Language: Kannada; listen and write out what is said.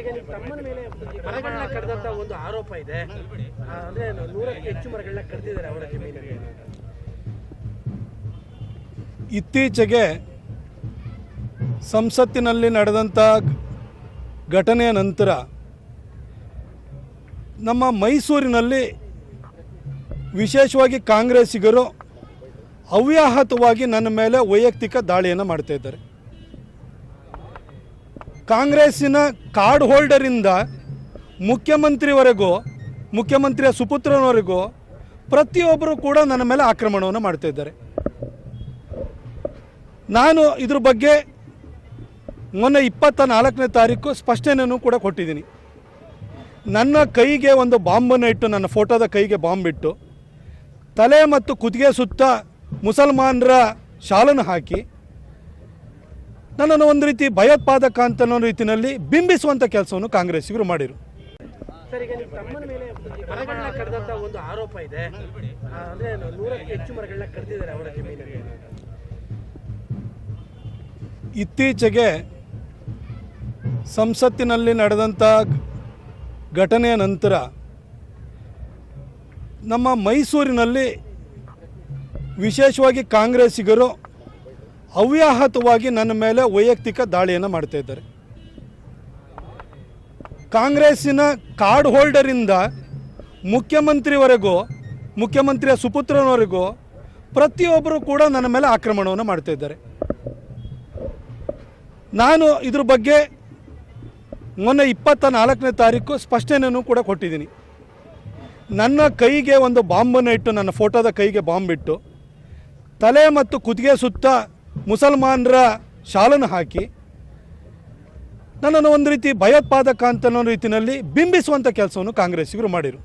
ಈಗ ಮೇಲೆ ಮರಗಳನ್ನ ಕಡ್ದಂತ ಒಂದು ಆರೋಪ ಇದೆ. ಅಂದ್ರೆ ನೂರಕ್ಕೆ ಹೆಚ್ಚು ಮರಗಳನ್ನ ಕಡ್ದಿದ್ದಾರೆ ಅವರ ಜಮೀನಲ್ಲಿ. ಇತ್ತೀಚೆಗೆ ಸಂಸತ್ತಿನಲ್ಲಿ ನಡೆದಂತ ಘಟನೆಯ ನಂತರ ನಮ್ಮ ಮೈಸೂರಿನಲ್ಲಿ ವಿಶೇಷವಾಗಿ ಕಾಂಗ್ರೆಸ್ಸಿಗರು ಅವ್ಯಾಹತವಾಗಿ ನನ್ನ ಮೇಲೆ ವೈಯಕ್ತಿಕ ದಾಳಿಯನ್ನು ಮಾಡ್ತಾ ಇದ್ದಾರೆ. ಕಾಂಗ್ರೆಸ್ಸಿನ ಕಾರ್ಡ್ ಹೋಲ್ಡರಿಂದ ಮುಖ್ಯಮಂತ್ರಿವರೆಗೂ, ಮುಖ್ಯಮಂತ್ರಿಯ ಸುಪುತ್ರನವರೆಗೂ ಪ್ರತಿಯೊಬ್ಬರು ಕೂಡ ನನ್ನ ಮೇಲೆ ಆಕ್ರಮಣವನ್ನು ಮಾಡ್ತಾ ಇದ್ದಾರೆ. ನಾನು ಇದ್ರ ಬಗ್ಗೆ ಮೊನ್ನೆ ಇಪ್ಪತ್ತ ನಾಲ್ಕನೇ ತಾರೀಕು ಸ್ಪಷ್ಟನೆಯನ್ನು ಕೂಡ ಕೊಟ್ಟಿದ್ದೀನಿ. ನನ್ನ ಕೈಗೆ ಒಂದು ಬಾಂಬನ್ನು ಇಟ್ಟು, ನನ್ನ ಫೋಟೋದ ಕೈಗೆ ಬಾಂಬ್ ಇಟ್ಟು, ತಲೆ ಮತ್ತು ಕುತ್ತಿಗೆ ಸುತ್ತ ಮುಸಲ್ಮಾನರ ಶಾಲನ್ನು ಹಾಕಿ ನನ್ನನ್ನು ಒಂದು ರೀತಿ ಭಯೋತ್ಪಾದಕ ಅಂತ ಅನ್ನೋ ರೀತಿಯಲ್ಲಿ ಬಿಂಬಿಸುವಂಥ ಕೆಲಸವನ್ನು ಕಾಂಗ್ರೆಸ್ಸಿಗರು ಮಾಡಿರು. ಸರ್ ಈಗ ನಿಮ್ಮ ತಮ್ಮನ ಮೇಲೆ ಮರಗಳನ್ನ ಕಡ್ದಂತ ಒಂದು ಆರೋಪ ಇದೆ. ಅಂದ್ರೆ ನೂರಕ್ಕೆ ಹೆಚ್ಚು ಮರಗಳನ್ನ ಕಡ್ದಿದ್ದಾರೆ ಅವರ ಜಮೀನಲ್ಲಿ. ಇತ್ತೀಚೆಗೆ ಸಂಸತ್ತಿನಲ್ಲಿ ನಡೆದಂಥ ಘಟನೆಯ ನಂತರ ನಮ್ಮ ಮೈಸೂರಿನಲ್ಲಿ ವಿಶೇಷವಾಗಿ ಕಾಂಗ್ರೆಸ್ಸಿಗರು ಅವ್ಯಾಹತವಾಗಿ ನನ್ನ ಮೇಲೆ ವೈಯಕ್ತಿಕ ದಾಳಿಯನ್ನು ಮಾಡ್ತಾ ಇದ್ದಾರೆ. ಕಾಂಗ್ರೆಸ್ಸಿನ ಕಾರ್ಡ್ ಹೋಲ್ಡರಿಂದ ಮುಖ್ಯಮಂತ್ರಿವರೆಗೂ, ಮುಖ್ಯಮಂತ್ರಿಯ ಸುಪುತ್ರನವರೆಗೂ ಪ್ರತಿಯೊಬ್ಬರು ಕೂಡ ನನ್ನ ಮೇಲೆ ಆಕ್ರಮಣವನ್ನು ಮಾಡ್ತಾ ಇದ್ದಾರೆ. ನಾನು ಇದ್ರ ಬಗ್ಗೆ ಮೊನ್ನೆ ಇಪ್ಪತ್ತ ನಾಲ್ಕನೇ ತಾರೀಕು ಸ್ಪಷ್ಟನೆಯನ್ನು ಕೂಡ ಕೊಟ್ಟಿದ್ದೀನಿ. ನನ್ನ ಕೈಗೆ ಒಂದು ಬಾಂಬನ್ನು ಇಟ್ಟು, ನನ್ನ ಫೋಟೋದ ಕೈಗೆ ಬಾಂಬ್ ಇಟ್ಟು, ತಲೆ ಮತ್ತು ಕುತ್ತಿಗೆ ಸುತ್ತ ಮುಸಲ್ಮಾನರ ಶಾಲನ್ನು ಹಾಕಿ ನನ್ನನ್ನು ಒಂದು ರೀತಿ ಭಯೋತ್ಪಾದಕ ಅಂತ ಅನ್ನೋ ರೀತಿಯಲ್ಲಿ ಬಿಂಬಿಸುವಂಥ ಕೆಲಸವನ್ನು ಕಾಂಗ್ರೆಸ್ಸಿಗರು ಮಾಡಿರು.